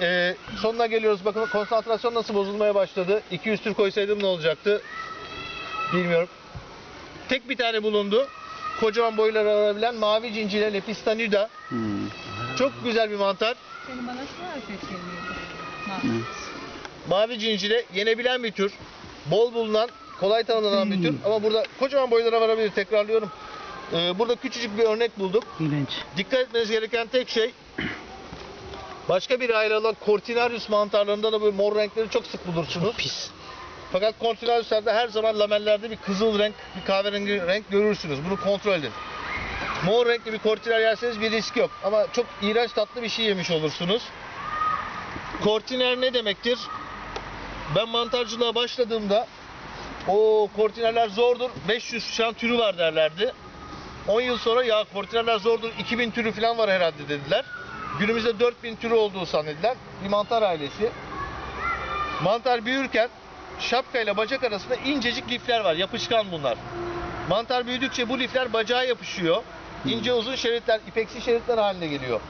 Ee, sonuna geliyoruz. Bakın konsantrasyon nasıl bozulmaya başladı. 200 tür koysaydım ne olacaktı? Bilmiyorum. Tek bir tane bulundu. Kocaman boyları alabilen mavi cincile Lepistanida. Hmm. Çok güzel bir mantar. Senin bana ses geliyordu. Mavi cincile yenebilen bir tür. Bol bulunan, kolay tanınan bir tür. Ama burada kocaman boylara varabilir. Tekrarlıyorum. Ee, burada küçücük bir örnek bulduk. İğrenç. Dikkat etmeniz gereken tek şey başka bir aile olan Cortinarius mantarlarında da böyle mor renkleri çok sık bulursunuz. Pis. Fakat Cortinarius'larda her zaman lamellerde bir kızıl renk, bir kahverengi renk görürsünüz. Bunu kontrol edin. Mor renkli bir Cortinar yerseniz bir risk yok. Ama çok iğrenç tatlı bir şey yemiş olursunuz. Cortiner ne demektir? Ben mantarcılığa başladığımda o Cortinerler zordur. 500 şan türü var derlerdi. 10 yıl sonra ya Cortinerler zordur. 2000 türü falan var herhalde dediler. Günümüzde 4000 türü olduğu zannedilen bir mantar ailesi. Mantar büyürken şapka ile bacak arasında incecik lifler var. Yapışkan bunlar. Mantar büyüdükçe bu lifler bacağa yapışıyor. İnce uzun şeritler, ipeksi şeritler haline geliyor.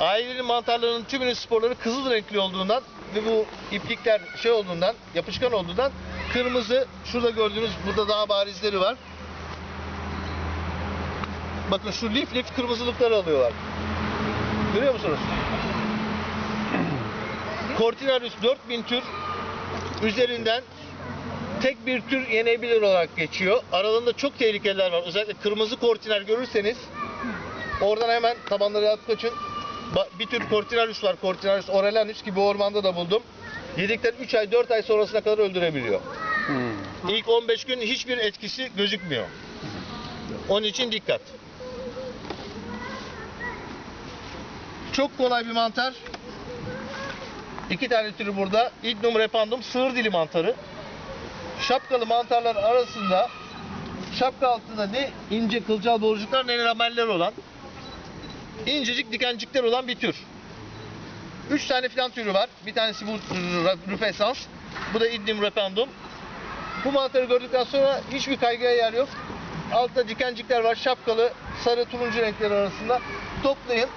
Ailenin mantarlarının tümünün sporları kızıl renkli olduğundan ve bu iplikler şey olduğundan, yapışkan olduğundan kırmızı, şurada gördüğünüz burada daha barizleri var. Bakın şu lif lif kırmızılıkları alıyorlar. Görüyor musunuz? Cortinarius 4000 tür üzerinden tek bir tür yenebilir olarak geçiyor. Aralarında çok tehlikeliler var. Özellikle kırmızı kortiner görürseniz oradan hemen tabanları atıp kaçın. Bir tür Cortinarius var. Cortinarius orelanus gibi ormanda da buldum. Yedikten 3 ay 4 ay sonrasına kadar öldürebiliyor. Hmm. İlk 15 gün hiçbir etkisi gözükmüyor. Onun için dikkat. Çok kolay bir mantar. İki tane türü burada. Ignum repandum sığır dili mantarı. Şapkalı mantarlar arasında şapka altında ne ince kılcal borucuklar ne lameller olan incecik dikencikler olan bir tür. Üç tane filan türü var. Bir tanesi bu rufesans. Bu da Ignum repandum. Bu mantarı gördükten sonra hiçbir kaygıya yer yok. Altta dikencikler var. Şapkalı sarı turuncu renkler arasında. Toplayın.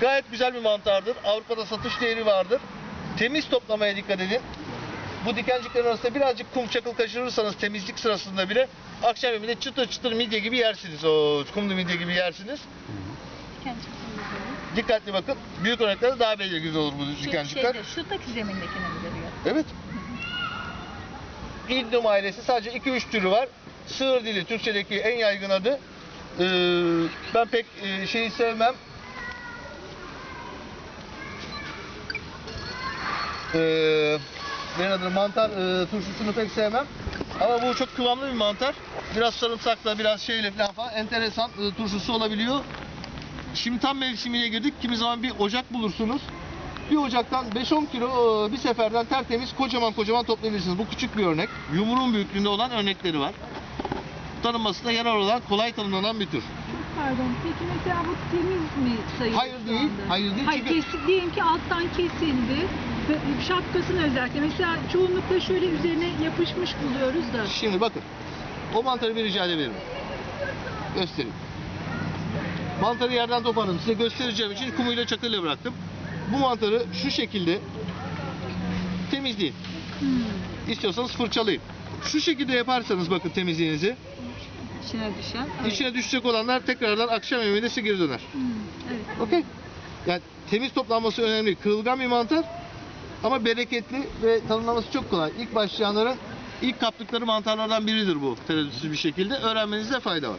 Gayet güzel bir mantardır. Avrupa'da satış değeri vardır. Temiz toplamaya dikkat edin. Bu dikenciklerin arasında birazcık kum çakıl kaçırırsanız temizlik sırasında bile akşam yemeğinde çıtır çıtır midye gibi yersiniz. O kumlu midye gibi yersiniz. Dikkatli bakın. Büyük örneklerde daha belirgin olur bu şeyde, şuradaki zemindekini mi veriyor? Evet. İldum ailesi sadece 2-3 türü var. Sığır dili Türkçedeki en yaygın adı. Ee, ben pek e, şeyi sevmem. Ee, adı mantar e, turşusunu pek sevmem. Ama bu çok kıvamlı bir mantar. Biraz sarımsakla, biraz şeyle falan falan enteresan e, turşusu olabiliyor. Şimdi tam mevsimine girdik. Kimi zaman bir ocak bulursunuz. Bir ocaktan 5-10 kilo e, bir seferden tertemiz kocaman kocaman toplayabilirsiniz. Bu küçük bir örnek. Yumruğun büyüklüğünde olan örnekleri var. Tanınmasına yarar olan kolay tanımlanan bir tür. Pardon. Peki mesela bu temiz mi sayılır Hayır şu değil, anda? hayır değil Hayır çünkü- kesik diyelim ki alttan kesildi. Ve Şapkasını özellikle. Mesela çoğunlukla şöyle üzerine yapışmış buluyoruz da. Şimdi bakın. O mantarı bir rica edebilirim. Göstereyim. Mantarı yerden toparladım. Size göstereceğim için kumuyla çakıyla bıraktım. Bu mantarı şu şekilde temizleyin. Hmm. İstiyorsanız fırçalayın. Şu şekilde yaparsanız bakın temizliğinizi. İçine düşen. İçine düşecek olanlar tekrardan akşam yemeğinde size geri döner. Hmm, evet. Okey. Yani temiz toplanması önemli. Kırılgan bir mantar ama bereketli ve tanımlaması çok kolay. İlk başlayanların ilk kaptıkları mantarlardan biridir bu tereddütsüz bir şekilde. Öğrenmenizde fayda var.